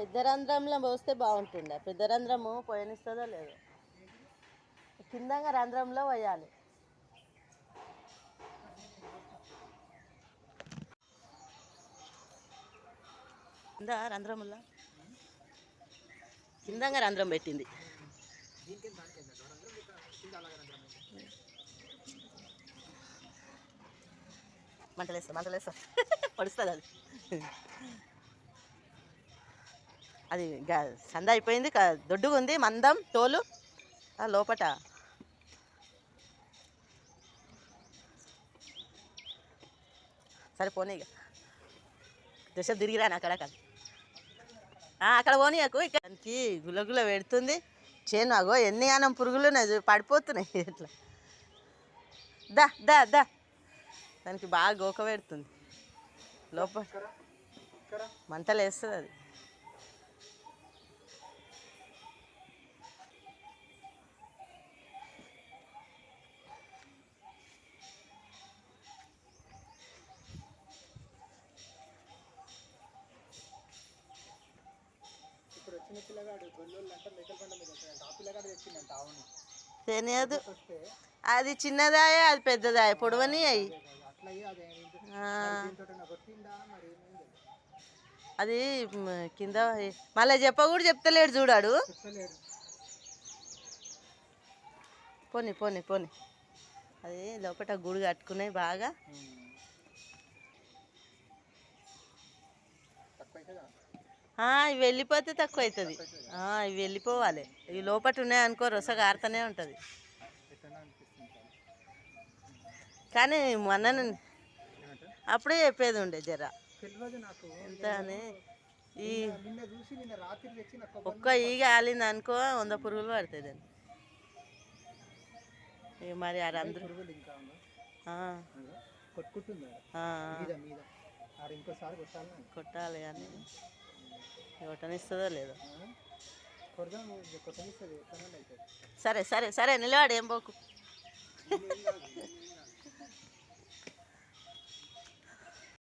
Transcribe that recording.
పెద్ద రంధ్రంలో పోస్తే బాగుంటుండే. పెద్ద రంధ్రము పోయనిస్తుందో లేదో. కిందంగా రంధ్రంలో పోయాలి. కింద రంధ్రములా? కిందంగా రంధ్రం పెట్టింది. మంటలేస్తా మంటలేస్తా. పడుస్తుంది అది. అది సంద అయిపోయింది. దొడ్డుగా ఉంది మందం తోలు లోపట. సరే పోనీ ఇక. దశ తిరిగిరా అక్కడ ఆ, అక్కడ పోనీయకు ఇక్కడ దానికి గులగుల పెడుతుంది. చేను అగో ఎన్ని అన్నం పురుగులు ఉన్నాయి చూడు, పడిపోతున్నాయి. ఇట్లా. దా దా దా. దానికి బాగా గోక పెడుతుంది. లోపల మంటలు వేస్తుంది అది. వచ్చిన పిల్లగాడు గొల్లోళ్ళు అంటే మెకల్ పంట మీద ఆ పిల్లగాడు తెచ్చిందంట అవును తెలియదు. అది చిన్నదాయ అది పెద్దదాయ పొడవని అయి. అదే కింద మళ్ళీ చెప్ప కూడా చెప్తలేడు చూడాడు. పోనీ పోనీ పోనీ. అది లోపల గుడి కట్టుకున్నాయి బాగా. ఇవి వెళ్ళిపోతే తక్కువ అవుతుంది ఇవి వెళ్ళిపోవాలి. ఇవి లోపల ఉన్నాయి అనుకో రొస కారుతూనే ఉంటుంది. కానీ మొన్న అప్పుడే చెప్పేది ఉండే జర. ఎంత అని? ఈ ఒక్క ఈగ ఆలింది అనుకో వంద పురుగులు పడుతుంది ఇక మరి అందరూ కొట్టాలి కానీ. లేదో. కొట్టనిస్తుంది ఎట్లా అవుతుంది సరే సరే సరే నిలబడు ఏం పోకు.